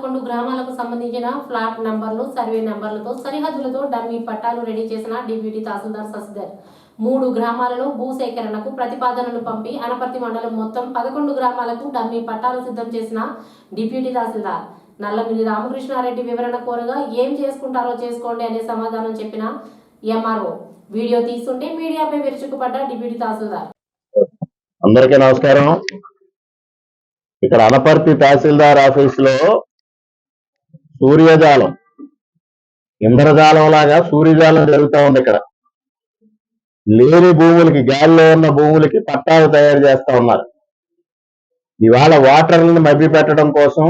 పదకొండు గ్రామాలకు సంబంధించిన ఫ్లాట్ నంబర్లు సర్వే నంబర్లతో సరిహద్దులతో డమ్మీ పట్టాలు రెడీ చేసిన డిప్యూటీ తహసీల్దార్ శశిధర్. మూడు గ్రామాలలో భూసేకరణకు ప్రతిపాదనలు పంపి అనపర్తి మండలం మొత్తం పదకొండు గ్రామాలకు డమ్మీ పట్టాలు సిద్ధం చేసిన డిప్యూటీ తహసీల్దార్. నల్లమిల్లి రామకృష్ణారెడ్డి వివరణ కోరగా ఏం చేసుకుంటారో చేసుకోండి అనే సమాధానం చెప్పిన ఎంఆర్ఓ. వీడియో తీస్తుంటే మీడియాపై విరుచుకుపడ్డ డిప్యూటీ తహసీల్దార్. అందరికీ నమస్కారం. ఇక్కడ అనపర్తి తహసీల్దార్ ఆఫీస్లో సూర్యజాలం. ఇంద్రజాలం లాగా సూర్యజాలం జరుగుతూ ఉంది ఇక్కడ. లేని భూములకి గాలిలో ఉన్న భూములకి పట్టాలు తయారు చేస్తా ఉన్నారు. ఇవాళ వాటర్లను మభ్య పెట్టడం కోసం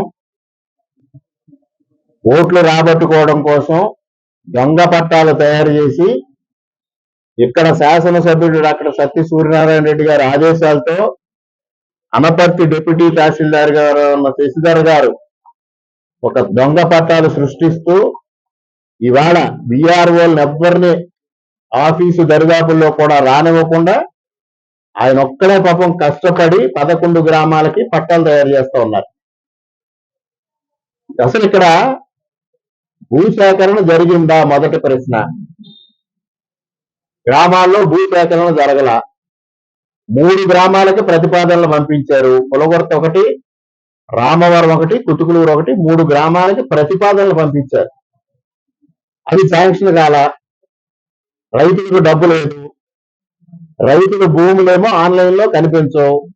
ఓట్లు రాబట్టుకోవడం కోసం దొంగ పట్టాలు తయారు చేసి ఇక్కడ శాసనసభ్యుడు డాక్టర్ సత్య సూర్యనారాయణ రెడ్డి గారి ఆదేశాలతో అనపర్తి డిప్యూటీ తహసీల్దార్ గారు ఉన్న శశిధర్ గారు ఒక దొంగ పట్టాలు సృష్టిస్తూ ఇవాళ బీఆర్ఓలను ఎవ్వరిని ఆఫీసు దరిదాపుల్లో కూడా రానివ్వకుండా ఆయన ఒక్కడే పాపం కష్టపడి పదకొండు గ్రామాలకి పట్టాలు తయారు చేస్తా ఉన్నారు. అసలు ఇక్కడ భూసేకరణ జరిగిందా మొదటి ప్రశ్న? గ్రామాల్లో భూ సేకరణ జరగల. మూడు గ్రామాలకు ప్రతిపాదనలు పంపించారు. పులగొరత ఒకటి రామవరం ఒకటి కుతుకులూరు ఒకటి మూడు గ్రామాలకి ప్రతిపాదనలు పంపించారు. అది శాంక్షన్ కాల. రైతులకు డబ్బు లేదు. రైతుల భూములేమో ఆన్లైన్లో కనిపించవు.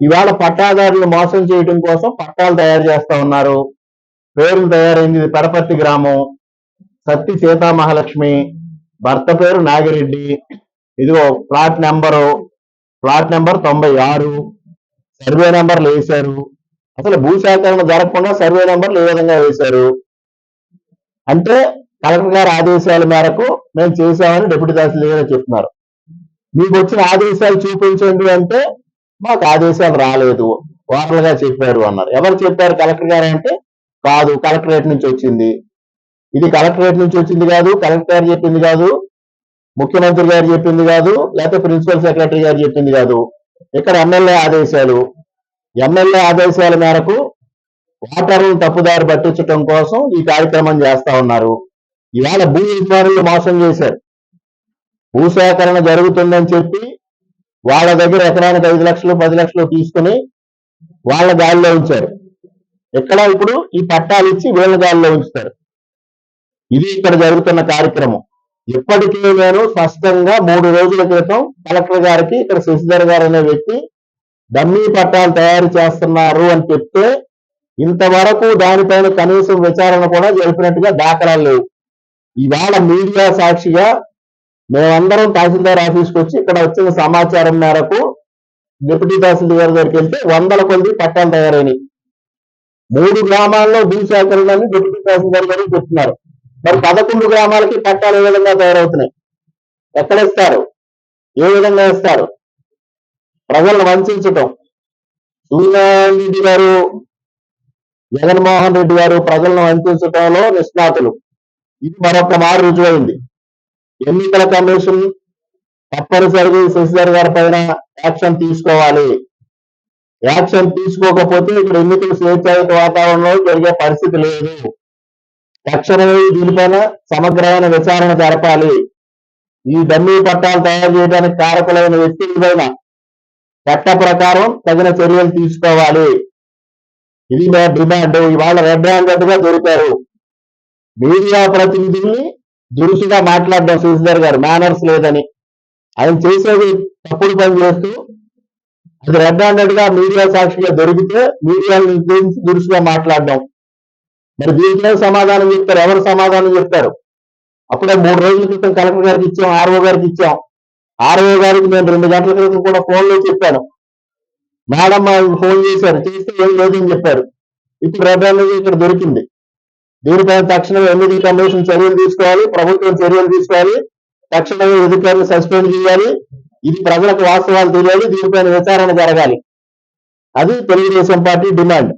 ఇవాళ పట్టాదారులు మోసం చేయడం కోసం పట్టాలు తయారు చేస్తా ఉన్నారు. పేర్లు తయారైంది పెడపర్తి గ్రామం. సత్తి సీతామహాలక్ష్మి భర్త పేరు నాగిరెడ్డి. ఇదిగో ప్లాట్ నెంబరు ప్లాట్ నెంబర్ తొంభై ఆరు. సర్వే నెంబర్లు వేశారు. అసలు భూసేకరణ జరగకుండా సర్వే నెంబర్లు ఏ విధంగా వేశారు? అంటే కలెక్టర్ గారి ఆదేశాల మేరకు మేము చేశామని డిప్యూటీ తహసీల్దార్ గారు చెప్తున్నారు. మీకు వచ్చిన ఆదేశాలు చూపించండి అంటే మాకు ఆదేశాలు రాలేదు. ఓటర్లు చెప్పారు అన్నారు. ఎవరు చెప్పారు కలెక్టర్ గారు అంటే? కాదు కలెక్టరేట్ నుంచి వచ్చింది. ఇది కలెక్టరేట్ నుంచి వచ్చింది కాదు కలెక్టర్ గారు చెప్పింది కాదు ముఖ్యమంత్రి గారు చెప్పింది కాదు లేకపోతే ప్రిన్సిపల్ సెక్రటరీ గారు చెప్పింది కాదు. ఇక్కడ ఎమ్మెల్యే ఆదేశాలు. ఎమ్మెల్యే ఆదేశాల మేరకు ఓటర్లను తప్పుదారి పట్టించడం కోసం ఈ కార్యక్రమం చేస్తా ఉన్నారు. ఇవాళ భూ యజమానులు మోసం చేశారు. భూసేకరణ జరుగుతుందని చెప్పి వాళ్ళ దగ్గర ఎకరానికి ఐదు లక్షలు పది లక్షలు తీసుకుని వాళ్ళ గాలిలో ఉంచారు. ఇక్కడ ఇప్పుడు ఈ పట్టాలు ఇచ్చి వీళ్ళ గాలిలో ఉంచుతారు. ఇది ఇక్కడ జరుగుతున్న కార్యక్రమం. ఇప్పటికే నేను స్పష్టంగా మూడు రోజుల క్రితం కలెక్టర్ గారికి ఇక్కడ శశిధర్ గారు అనే వ్యక్తి డమ్మీ పట్టాలు తయారు చేస్తున్నారు అని చెప్తే ఇంతవరకు దానిపైన కనీసం విచారణ కూడా జరిపినట్టుగా దాఖలాలు లేవు. ఇవాళ మీడియా సాక్షిగా మేమందరం తహసీల్దార్ ఆఫీస్కి వచ్చి ఇక్కడ వచ్చిన సమాచారం మేరకు డిప్యూటీ తహసీల్దార్ గారి దగ్గరికి వెళ్తే వందల కొద్ది పట్టాలు తయారైనవి మూడు గ్రామాల్లో భూ సేకరణని డిప్యూటీ తహసీల్దార్ గారు చెప్తున్నారు. మరి పదకొండు గ్రామాలకి పట్టాలు ఏ విధంగా తయారవుతున్నాయి? ఎక్కడ ఇస్తారు? ఏ విధంగా ఇస్తారు? ప్రజలను వంచడం సూర్యనారాయణ గారు జగన్మోహన్ రెడ్డి గారు ప్రజలను వంచడంలో నిష్ణాతులు. ఇది మరొక మారు రుజువైంది. ఎన్నికల కమిషన్ తప్పనిసరిగా శశిధర్ గారి పైన యాక్షన్ తీసుకోవాలి. యాక్షన్ తీసుకోకపోతే ఇక్కడ ఎన్నికలు స్వేచ్ఛాయుత వాతావరణంలో జరిగే పరిస్థితి లేదు. తక్షణమే దీనిపైన సమగ్రమైన విచారణ జరపాలి. ఈ డమ్మీ పట్టాలు తయారు చేయడానికి కారకులైన వ్యక్తులపైన చట్ట ప్రకారం తగిన చర్యలు తీసుకోవాలి. ఇది మా డిమాండ్. ఇవాళ రెడ్ హ్యాండెడ్గా దొరికారు. మీడియా ప్రతినిధుల్ని దురుసుగా మాట్లాడడం శశిధర్ గారు మేనర్స్ లేదని. ఆయన చేసేది తప్పుడు పని చేస్తూ అది రెడ్ హ్యాండెడ్గా మీడియా సాక్షిగా దొరికితే మీడియాని ఉద్దేశించి దురుసుగా మాట్లాడడం. మరి దీంట్లో సమాధానం చెప్తారు? ఎవరు సమాధానం చెప్తారు? అప్పుడే మూడు రోజుల క్రితం కలెక్టర్ గారికి ఇచ్చాం ఆర్ఓ గారికి ఇచ్చాం. ఆర్ఓ గారికి నేను రెండు గంటల క్రితం కూడా ఫోన్లో చెప్పాను. మేడం ఫోన్ చేశారు చేస్తే ఏం లేదని చెప్పారు. ఇప్పుడు రెడ్ అనేది ఇక్కడ దొరికింది. దీనిపైన తక్షణం ఎన్నికల కమిషన్ చర్యలు తీసుకోవాలి ప్రభుత్వం చర్యలు తీసుకోవాలి తక్షణమే అధికారులు సస్పెండ్ చేయాలి. ఇది ప్రజలకు వాస్తవాలు తెలియాలి దీనిపైన విచారణ జరగాలి. అది తెలుగుదేశం పార్టీ డిమాండ్.